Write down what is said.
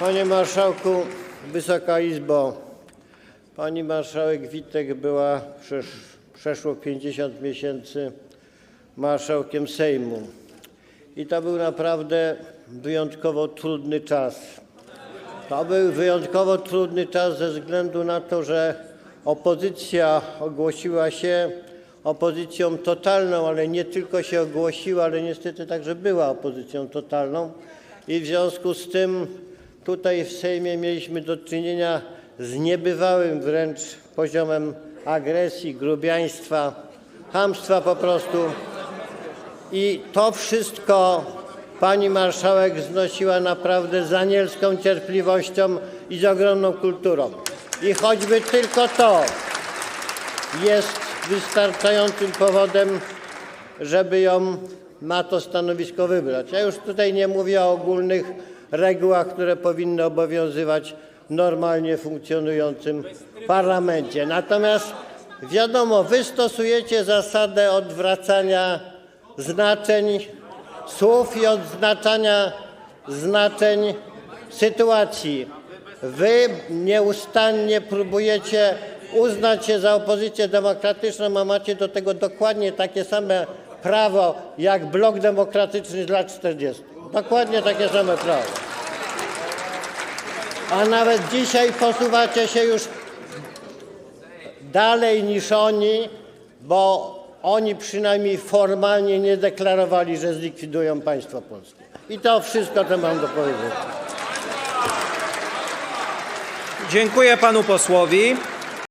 Panie Marszałku, Wysoka Izbo, Pani Marszałek Witek była przesz, przeszło 50 miesięcy marszałkiem Sejmu i to był naprawdę wyjątkowo trudny czas. To był wyjątkowo trudny czas ze względu na to, że opozycja ogłosiła się opozycją totalną, ale nie tylko się ogłosiła, ale niestety także była opozycją totalną. I w związku z tym tutaj w Sejmie mieliśmy do czynienia z niebywałym wręcz poziomem agresji, grubiaństwa, chamstwa po prostu. I to wszystko pani marszałek znosiła naprawdę z anielską cierpliwością i z ogromną kulturą. I choćby tylko to jest wystarczającym powodem, żeby ją na to stanowisko wybrać. Ja już tutaj nie mówię o ogólnych regułach, które powinny obowiązywać w normalnie funkcjonującym parlamencie. Natomiast wiadomo, wy stosujecie zasadę odwracania znaczeń słów i odznaczania znaczeń sytuacji. Wy nieustannie próbujecie uznać się za opozycję demokratyczną, a macie do tego dokładnie takie same prawo jak blok demokratyczny z lat 40. Dokładnie takie same prawo. A nawet dzisiaj posuwacie się już dalej niż oni, bo oni przynajmniej formalnie nie deklarowali, że zlikwidują państwo polskie. I to wszystko, co mam do powiedzenia. Dziękuję panu posłowi.